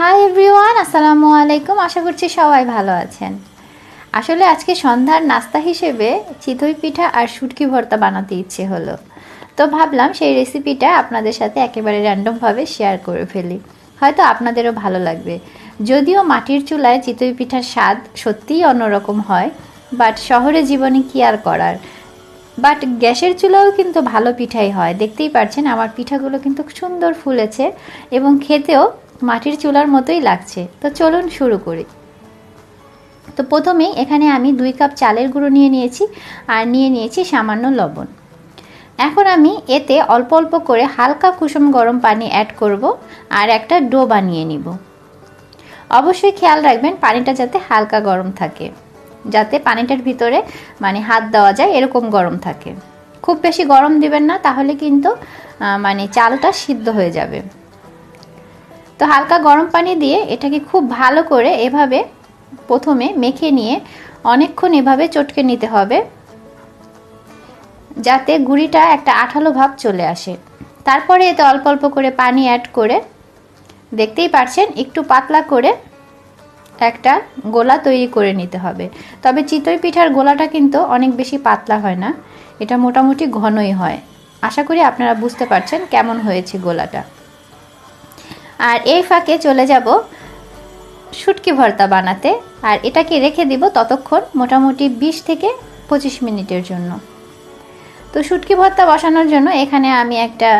Hi everyone আসসালামু আলাইকুম। আশা করছি সবাই ভালো আছেন। আসলে আজকে সন্ধ্যার নাস্তা হিসেবে চিতই পিঠা আর শুটকি ভর্তা বানাতে ইচ্ছে হলো। তো ভাবলাম সেই রেসিপিটা আপনাদের সাথে একেবারে র্যান্ডমভাবে শেয়ার করে ফেলি। হয়তো আপনাদেরও ভালো লাগবে। যদিও মাটির চুলায় চিতই পিঠার স্বাদ সত্যিই অন্যরকম হয় বাট শহরে জীবনে কি আর করার? বাট গ্যাসের চুলাও কিন্তু ভালো পিঠাই হয়। দেখতেই পারছেন আমার পিঠাগুলো কিন্তু সুন্দর ফুলেছে এবং খেতেও মাটির চুলার মতোই লাগছে। তো চলুন শুরু করি। তো প্রথমেই এখানে আমি দুই কাপ চালের গুঁড়ো নিয়ে নিয়েছি আর নিয়ে নিয়েছি সামান্য লবণ। এখন আমি এতে অল্প অল্প করে হালকা কুসুম গরম পানি অ্যাড করব আর একটা ডো বানিয়ে নিব। অবশ্যই খেয়াল রাখবেন পানিটা যাতে হালকা গরম থাকে। যাতে পানিটার ভিতরে মানে হাত দেওয়া যায় এরকম গরম থাকে। খুব বেশি গরম দিবেন না, তাহলে কিন্তু মানে চালটা সিদ্ধ হয়ে যাবে। তো হালকা গরম পানি দিয়ে এটাকে খুব ভালো করে এভাবে প্রথমে মেখে নিয়ে অনেকক্ষণ এভাবে চটকে নিতে হবে, যাতে গুঁড়িটা একটা আঠালো ভাব চলে আসে। তারপরে এতে অল্প অল্প করে পানি অ্যাড করে, দেখতেই পারছেন, একটু পাতলা করে একটা গোলা তৈরি করে নিতে হবে। তবে চিতই পিঠার গোলাটা কিন্তু অনেক বেশি পাতলা হয় না, এটা মোটামুটি ঘনই হয়। আশা করি আপনারা বুঝতে পারছেন কেমন হয়েছে গোলাটা। আর এই ফাঁকে চলে যাব শুটকি ভর্তা বানাতে। আর এটাকে রেখে দিব ততক্ষণ মোটামুটি 20 থেকে পঁচিশ মিনিটের জন্য। তো শুটকি ভর্তা বসানোর জন্য এখানে আমি একটা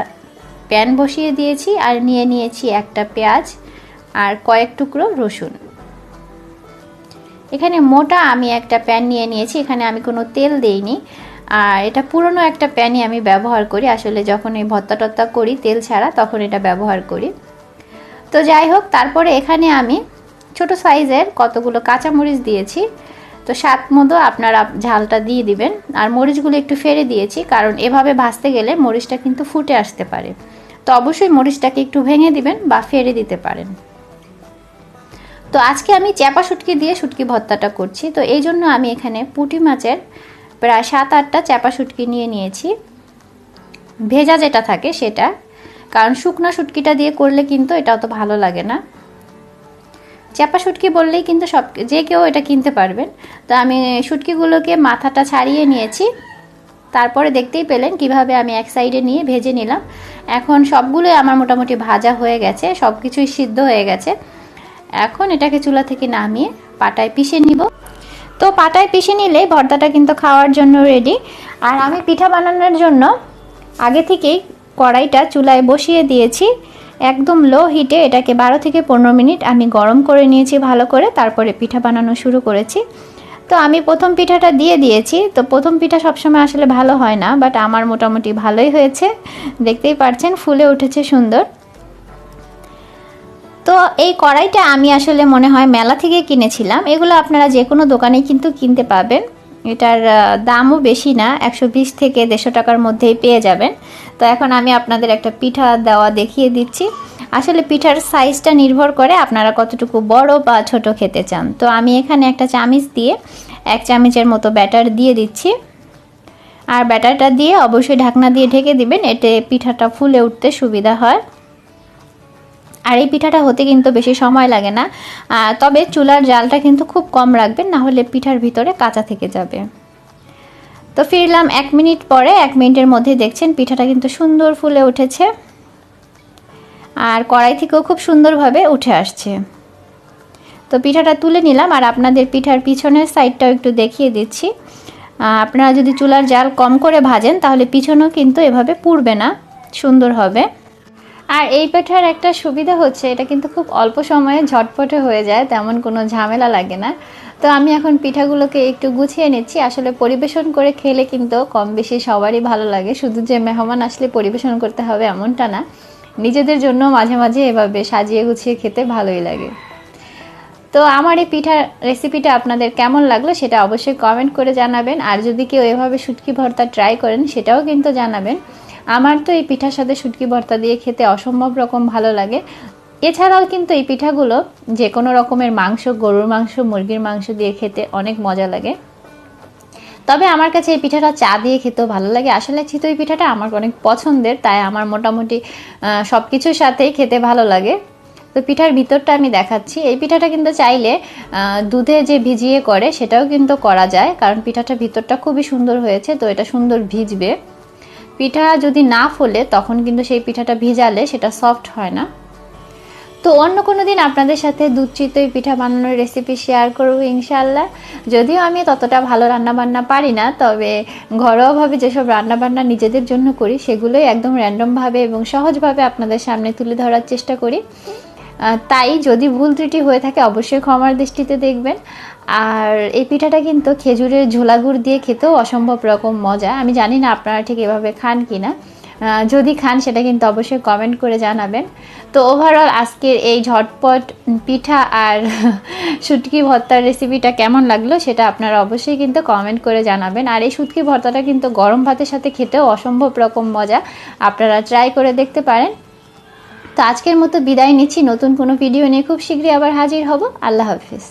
প্যান বসিয়ে দিয়েছি আর নিয়ে নিয়েছি একটা পেঁয়াজ আর কয়েক টুকরো রসুন। এখানে মোটা আমি একটা প্যান নিয়ে নিয়েছি, এখানে আমি কোনো তেল দেইনি। আর এটা পুরনো একটা প্যানই আমি ব্যবহার করি, আসলে যখন এই ভর্তা টত্তা করি তেল ছাড়া তখন এটা ব্যবহার করি। তো যাই হোক, তারপরে এখানে আমি ছোট সাইজের কতগুলো কাঁচামরিচ দিয়েছি। তো স্বাদ মতো আপনারা ঝালটা দিয়ে দিবেন। আর মরিচগুলো একটু ফেরে দিয়েছি, কারণ এভাবে ভাজতে গেলে মরিচটা কিন্তু ফুটে আসতে পারে। তো অবশ্যই মরিচটাকে একটু ভেঙে দিবেন বা ফেরে দিতে পারেন। তো আজকে আমি চ্যাপা শুটকি দিয়ে শুটকি ভর্তাটা করছি। তো এই জন্য আমি এখানে পুঁটি মাছের প্রায় সাত আটটা চ্যাপা শুটকি নিয়ে নিয়েছি। ভেজা যেটা থাকে সেটা কারণ শুকনা শুটকিটা দিয়ে করলে কিন্তু এটা অত ভালো লাগে না। চ্যাপা শুটকি বললেই কিন্তু সব, যে কেউ এটা কিনতে পারবেন। তো আমি শুটকিগুলোকে মাথাটা ছাড়িয়ে নিয়েছি। তারপরে দেখতেই পেলেন কীভাবে আমি এক সাইডে নিয়ে ভেজে নিলাম। এখন সবগুলোই আমার মোটামুটি ভাজা হয়ে গেছে সব কিছুই সিদ্ধ হয়ে গেছে। এখন এটাকে চুলা থেকে নামিয়ে পাটায় পিষে নিব। তো পাটায় পিষে নিলেই ভর্তাটা কিন্তু খাওয়ার জন্য রেডি আর আমি পিঠা বানানোর জন্য আগে থেকেই কড়াইটা চুলায় বসিয়ে দিয়েছি। একদম লো হিটে এটাকে বারো থেকে পনেরো মিনিট আমি গরম করে নিয়েছি ভালো করে, তারপরে পিঠা বানানো শুরু করেছি। তো আমি প্রথম পিঠাটা দিয়ে দিয়েছি। তো প্রথম পিঠা সবসময় আসলে ভালো হয় না বাট আমার মোটামুটি ভালোই হয়েছে। দেখতেই পারছেন, ফুলে উঠেছে সুন্দর। তো এই কড়াইটা আমি আসলে মনে হয় মেলা থেকে কিনেছিলাম। এগুলো আপনারা যে কোনো দোকানেই কিন্তু কিনতে পাবেন। এটার দামও বেশি না, একশো বিশ থেকে দেড়শো টাকার মধ্যেই পেয়ে যাবেন। তো এখন আমি আপনাদের একটা পিঠা দেওয়া দেখিয়ে দিচ্ছি। আসলে পিঠার সাইজটা নির্ভর করে আপনারা কতটুকু বড় বা ছোট খেতে চান। তো আমি এখানে একটা চামিচ দিয়ে এক চামিচের মতো ব্যাটার দিয়ে দিচ্ছি। আর ব্যাটারটা দিয়ে অবশ্যই ঢাকনা দিয়ে ঢেকে দিবেন, এতে পিঠাটা ফুলে উঠতে সুবিধা হয়। আর এই পিঠাটা হতে কিন্তু বেশি সময় লাগে না। তবে চুলার জালটা কিন্তু খুব কম রাখবেন, না হলে পিঠার ভিতরে কাঁচা থেকে যাবে। তো ফিরলাম এক মিনিট পরে, এক মিনিটের মধ্যে দেখছেন পিঠাটা কিন্তু সুন্দর ফুলে উঠেছে। আর কড়াই থেকেও খুব সুন্দরভাবে উঠে আসছে। তো পিঠাটা তুলে নিলাম, আর আপনাদের পিঠার পিছনের সাইডটাও একটু দেখিয়ে দিচ্ছি। আপনারা যদি চুলার জাল কম করে ভাজেন, তাহলে পিছনেও কিন্তু এভাবে পুড়বে না, সুন্দর হবে। আর এই পিঠার একটা সুবিধা হচ্ছে, এটা কিন্তু খুব অল্প সময়ে ঝটপটে হয়ে যায়, তেমন কোনো ঝামেলা লাগে না। তো আমি এখন পিঠাগুলোকে একটু গুছিয়ে নিচ্ছি, আসলে পরিবেশন করে খেলে কিন্তু কম বেশি সবারই ভালো লাগে। শুধু যে মেহমান আসলে পরিবেশন করতে হবে এমনটা না, নিজেদের জন্য মাঝে মাঝে এভাবে সাজিয়ে গুছিয়ে খেতে ভালোই লাগে। তো আমার এই পিঠার রেসিপিটা আপনাদের কেমন লাগল সেটা অবশ্যই কমেন্ট করে জানাবেন, আর যদি কেউ এভাবে শুটকি ভর্তা ট্রাই করেন সেটাও কিন্তু জানাবেন। আমার তো এই পিঠার সাথে শুটকি ভর্তা দিয়ে খেতে অসম্ভব রকম ভালো লাগে। এছাড়াও কিন্তু এই পিঠাগুলো যে কোনো রকমের মাংস, গরুর মাংস, মুরগির মাংস দিয়ে খেতে অনেক মজা লাগে। তবে আমার কাছে এই পিঠাটা চা দিয়ে খেতেও ভালো লাগে। আসলে চিতই পিঠাটা আমার অনেক পছন্দের, তাই আমার মোটামুটি সব কিছুর সাথেই খেতে ভালো লাগে। তো পিঠার ভিতরটা আমি দেখাচ্ছি। এই পিঠাটা কিন্তু চাইলে দুধে যে ভিজিয়ে করে সেটাও কিন্তু করা যায়, কারণ পিঠাটার ভিতরটা খুবই সুন্দর হয়েছে, তো এটা সুন্দর ভিজবে। পিঠা যদি না ফোলে, তখন কিন্তু সেই পিঠাটা ভিজালে সেটা সফট হয় না। তো অন্য কোনো দিন আপনাদের সাথে দুধ চিতই পিঠা বানানোর রেসিপি শেয়ার করব ইনশাল্লাহ যদিও আমি ততটা ভালো রান্নাবান্না পারি না, তবে ঘরোয়াভাবে যেসব রান্নাবান্না নিজেদের জন্য করি, সেগুলোই একদম র্যান্ডমভাবে এবং সহজভাবে আপনাদের সামনে তুলে ধরার চেষ্টা করি। তাই যদি ভুল ত্রুটি হয়ে থাকে, অবশ্যই ক্ষমার দৃষ্টিতে দেখবেন। আর এই পিঠাটা কিন্তু খেজুরের ঝোলা গুড় দিয়ে খেতেও অসম্ভব রকম মজা। আমি জানি না আপনারা ঠিক এভাবে খান কি না যদি খান, সেটা কিন্তু অবশ্যই কমেন্ট করে জানাবেন। তো ওভারঅল আজকের এই ঝটপট পিঠা আর শুটকি ভর্তার রেসিপিটা কেমন লাগল, সেটা আপনারা অবশ্যই কিন্তু কমেন্ট করে জানাবেন। আর এই শুটকি ভর্তাটা কিন্তু গরম ভাতের সাথে খেতেও অসম্ভব রকম মজা। আপনারা ট্রাই করে দেখতে পারেন। তো আজকের মতো বিদায় নিচ্ছি। নতুন কোনো ভিডিও নিয়ে খুব শীঘ্রই আবার হাজির হব। আল্লাহ হাফিজ।